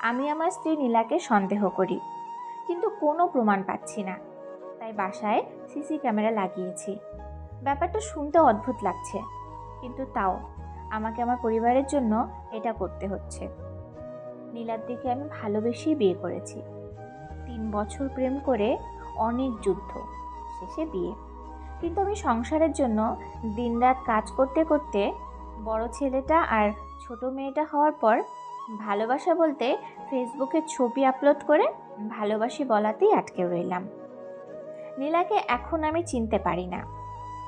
আমি আমার স্ত্রী নীলাকে সন্দেহ করি, কিন্তু কোনো প্রমাণ পাচ্ছি না। তাই বাসায় সিসি ক্যামেরা লাগিয়েছি। ব্যাপারটা শুনতে অদ্ভুত লাগছে, কিন্তু তাও আমাকে আমার পরিবারের জন্য এটা করতে হচ্ছে। নীলার দিকে আমি ভালোবেসেই বিয়ে করেছি। তিন বছর প্রেম করে অনেক যুদ্ধ, শেষে বিয়ে। কিন্তু আমি সংসারের জন্য দিনরাত কাজ করতে করতে বড় ছেলেটা আর ছোট মেয়েটা হওয়ার পর ভালোবাসা বলতে ফেসবুকে ছবি আপলোড করে ভালোবাসি বলাতেই আটকে রইলাম। নীলাকে এখন আমি চিনতে পারি না।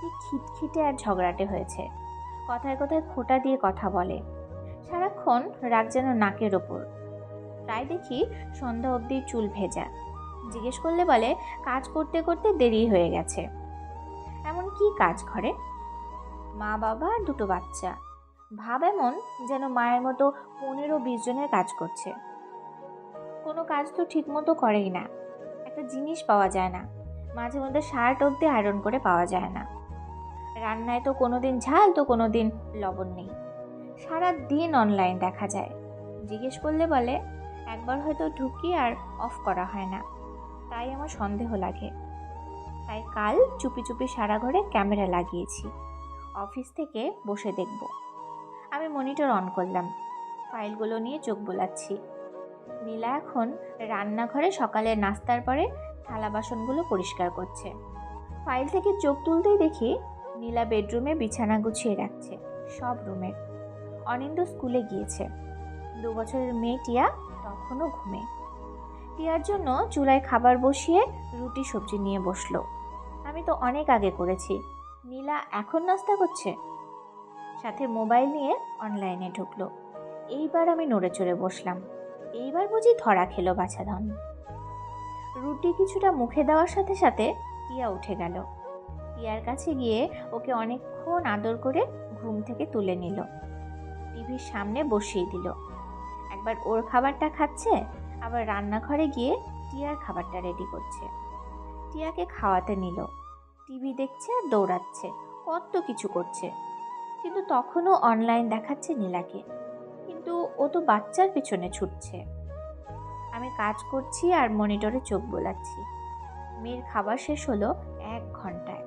কি খিটখিটে আর ঝগড়াটে হয়েছে। কথায় কথায় খোটা দিয়ে কথা বলে। সারাক্ষণ রাগ যেন নাকের ওপর। প্রায় দেখি সন্ধ্যা অবধি চুল ভেজা। জিজ্ঞেস করলে বলে, কাজ করতে করতে দেরি হয়ে গেছে। এমন কি কাজ ঘরে? মা বাবা আর দুটো বাচ্চা। ভাব এমন যেন মায়ের মতো পনেরো বিশ জনের কাজ করছে। কোনো কাজ তো ঠিকমতো করেই না। একটা জিনিস পাওয়া যায় না। মাঝে মধ্যে শার্ট অবধি আয়রন করে পাওয়া যায় না। রান্নায় তো কোনো দিন ঝাল, তো কোনো দিন লবণ নেই। সারা দিন অনলাইন দেখা যায়। জিজ্ঞেস করলে বলে, একবার হয়তো ঢুকি আর অফ করা হয় না। তাই আমার সন্দেহ লাগে। তাই কাল চুপি চুপি সারা ঘরে ক্যামেরা লাগিয়েছি। অফিস থেকে বসে দেখব। আমি মনিটর অন করলাম। ফাইলগুলো নিয়ে চোখ বোলাচ্ছি। নীলা এখন রান্নাঘরে সকালের নাস্তার পরে থালা বাসনগুলো পরিষ্কার করছে। ফাইল থেকে চোখ তুলতেই দেখি নীলা বেডরুমে বিছানা গুছিয়ে রাখছে, সব রুমের অনিন্দ স্কুলে গিয়েছে। দু বছরের মেয়ে টিয়া তখনও ঘুমে। টিয়ার জন্য চুলায় খাবার বসিয়ে রুটি সবজি নিয়ে বসল। আমি তো অনেক আগে করেছি। নীলা এখন নাস্তা করছে? সাথে মোবাইল নিয়ে অনলাইনে ঢুকলো। এইবার আমি নড়ে চড়ে বসলাম। এইবার বুঝি ধরা খেলো বাছাধন। রুটি কিছুটা মুখে দেওয়ার সাথে সাথে টিয়া উঠে গেল। টিয়ার কাছে গিয়ে ওকে অনেকক্ষণ আদর করে ঘুম থেকে তুলে নিল। টিভির সামনে বসিয়ে দিল। একবার ওর খাবারটা খাচ্ছে, আবার রান্নাঘরে গিয়ে টিয়ার খাবারটা রেডি করছে। টিয়াকে খাওয়াতে নিল। টিভি দেখছে আর দৌড়াচ্ছে, কত কিছু করছে। কিন্তু তখনও অনলাইন দেখাচ্ছে নীলাকে। কিন্তু ও তো বাচ্চার পিছনে ছুটছে। আমি কাজ করছি আর মনিটরে চোখ বোলাচ্ছি। মেয়ের খাবার শেষ হলো এক ঘন্টায়।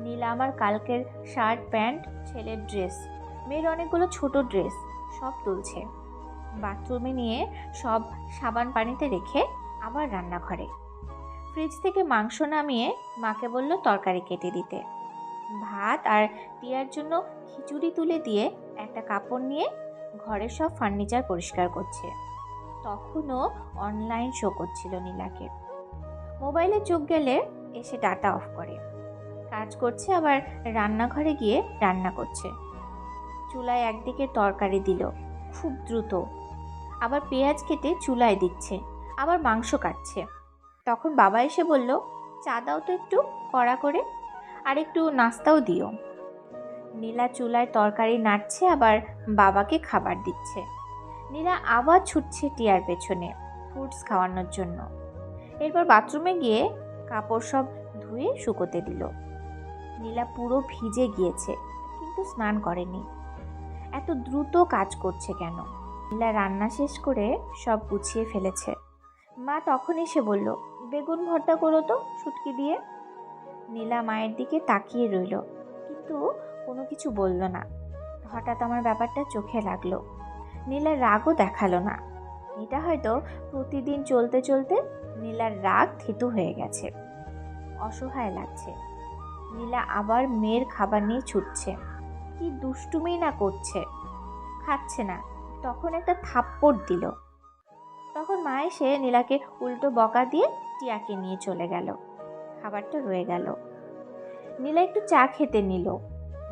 নীলা আমার কালকের শার্ট প্যান্ট ছেলের ড্রেস মেয়ের অনেকগুলো ছোট ড্রেস সব তুলছে। বাথরুমে নিয়ে সব সাবান পানিতে রেখে আবার রান্নাঘরে। ফ্রিজ থেকে মাংস নামিয়ে মাকে বলল তরকারি কেটে দিতে। ভাত আর টিয়ার জন্য খিচুড়ি তুলে দিয়ে একটা কাপড় নিয়ে ঘরের সব ফার্নিচার পরিষ্কার করছে। তখনও অনলাইন শো করছিল নীলাকে। মোবাইলে চোখ গেলে এসে ডাটা অফ করে। কাজ করছে আবার রান্নাঘরে গিয়ে রান্না করছে। চুলায় একদিকে তরকারি দিল, খুব দ্রুত। আবার পেঁয়াজ কেটে চুলায় দিচ্ছে, আবার মাংস কাটছে। তখন বাবা এসে বলল, চা দাও তো একটু, কড়া করে। আর একটু নাস্তাও দিও। নীলা চুলায় তরকারি নাড়ছে, আবার বাবাকে খাবার দিচ্ছে। নীলা আবার ছুটছে টিয়ার পেছনে ফ্রুটস খাওয়ানোর জন্য। এরপর বাথরুমে গিয়ে কাপড় সব ধুয়ে শুকোতে দিল। নীলা পুরো ভিজে গিয়েছে, কিন্তু স্নান করেনি। এত দ্রুত কাজ করছে কেন? নীলা রান্না শেষ করে সব গুছিয়ে ফেলেছে। মা তখন এসে বলল, বেগুন ভর্তা করো তো ছুটকি দিয়ে। নীলা মায়ের দিকে তাকিয়ে রইল। কিন্তু কোনো কিছু বলল না। হঠাৎ আমার ব্যাপারটা চোখে লাগল। নীলার রাগও দেখাল না। এটা হয়তো প্রতিদিন চলতে চলতে নীলার রাগ থিতু হয়ে গেছে। অসহায় লাগছে। নীলা আবার মেয়ের খাবার নিয়ে ছুটছে। কি দুষ্টুমি না করছে। খাচ্ছে না। তখন একটা থাপ্পড় দিল। তখন মা এসে নীলাকে উল্টো বকা দিয়ে টিয়াকে নিয়ে চলে গেল। খাবারটা রয়ে গেল। নীলা একটু চা খেতে নিল।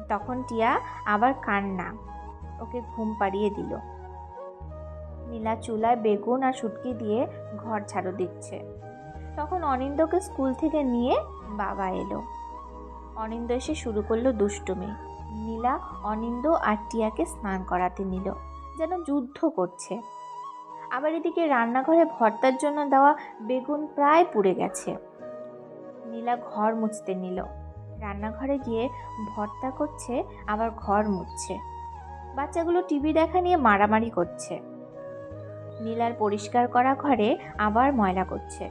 তখন টিয়া আবার কান্না, ওকে ঘুম পাড়িয়ে দিল। নীলা চুলায় বেগুন আর শুটকি দিয়ে ঘর ঝাড়ু দিচ্ছে। তখন অনিন্দকে স্কুল থেকে নিয়ে বাবা এলো। অনিন্দ এসে শুরু করল দুষ্টুমি। নীলা অনিন্দ আর টিয়াকে স্নান করাতে নিল, যেন যুদ্ধ করছে। আবার এদিকে রান্নাঘরে ভর্তার জন্য দেওয়া বেগুন প্রায় পুড়ে গেছে। নীলা ঘর মুছতে নিল। রান্নাঘরে গিয়ে ভর্তা করছে, আবার ঘর মুছছে। বাচ্চাগুলো টিভি দেখা নিয়ে মারামারি করছে। নীলার পরিষ্কার করা ঘরে আবার ময়লা করছে।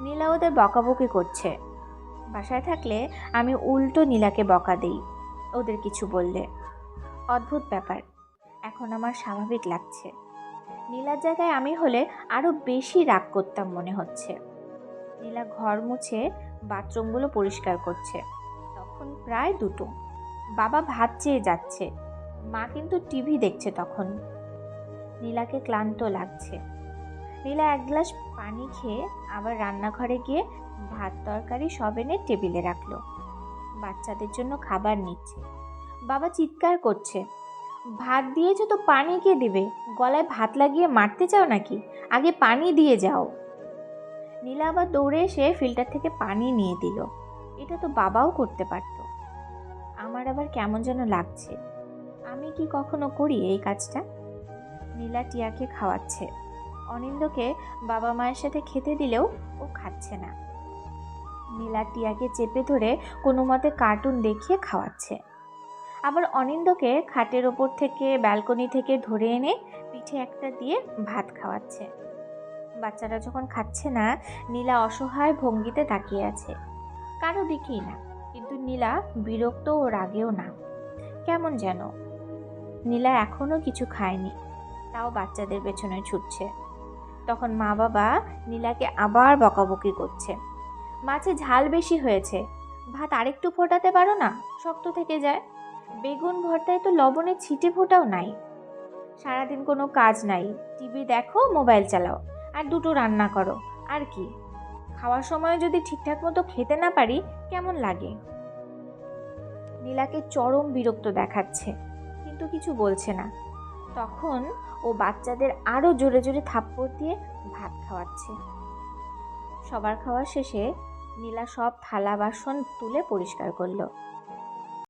নীলা ওদের বকাবকি করছে। বাসায় থাকলে আমি উল্টো নীলাকে বকা দিই, ওদের কিছু বললে। অদ্ভুত ব্যাপার, এখন আমার স্বাভাবিক লাগছে। নীলার জায়গায় আমি হলে আরও বেশি রাগ করতাম মনে হচ্ছে। নীলা ঘর মুছে বাথরুমগুলো পরিষ্কার করছে। তখন প্রায় দুটো। বাবা ভাত চেয়ে যাচ্ছে। মা কিন্তু টিভি দেখছে তখন। নীলাকে ক্লান্ত লাগছে। নীলা এক গ্লাস পানি খেয়ে আবার রান্নাঘরে গিয়ে ভাত তরকারি সব এনে টেবিলে রাখল। বাচ্চাদের জন্য খাবার নিচ্ছে। বাবা চিৎকার করছে। ভাত দিয়েছ তো পানি কে দেবে? গলায় ভাত লাগিয়ে মারতে চাও নাকি? আগে পানি দিয়ে যাও। নীলা আবার দৌড়ে এসে ফিল্টার থেকে পানি নিয়ে দিল। এটা তো বাবাও করতে পারতো। আমার আবার কেমন যেন লাগছে। আমি কি কখনো করি এই কাজটা? নীলা টিয়াকে খাওয়াচ্ছে। অনিন্দকে বাবা মায়ের সাথে খেতে দিলেও ও খাচ্ছে না। নীলা টিয়াকে চেপে ধরে কোনো মতে কার্টুন দেখিয়ে খাওয়াচ্ছে। আবার অনিন্দকে খাটের ওপর থেকে, ব্যালকনি থেকে ধরে এনে পিঠে একটা দিয়ে ভাত খাওয়াচ্ছে। বাচ্চারা যখন খাচ্ছে না, নীলা অসহায় ভঙ্গিতে তাকিয়ে আছে। কারও দিকেই না, কিন্তু নীলা বিরক্ত ও রাগেও না। কেমন যেন। নীলা এখনও কিছু খায়নি, তাও বাচ্চাদের পেছনে ছুটছে। তখন মা বাবা নীলাকে আবার বকাবকি করছে। মাছে ঝাল বেশি হয়েছে, ভাত আরেকটু ফোটাতে পারো না? শক্ত থেকে যায়। বেগুন ভর্তায় তো লবণের ছিটে ফোটাও নাই। সারাদিন কোনো কাজ নাই। টিভি দেখো, মোবাইল চালাও। আর দুটো রান্না করো। আর কি? খাওয়ার সময় যদি ঠিকঠাক মতো খেতে না পারি, কেমন লাগে? নীলাকে চরম বিরক্ত দেখাচ্ছে, কিন্তু কিছু বলছে না। তখন ও বাচ্চাদের আরও জোরে জোরে থাপ্পড় দিয়ে ভাত খাওয়াচ্ছে। সবার খাওয়া শেষে নীলা সব থালা বাসন তুলে পরিষ্কার করল।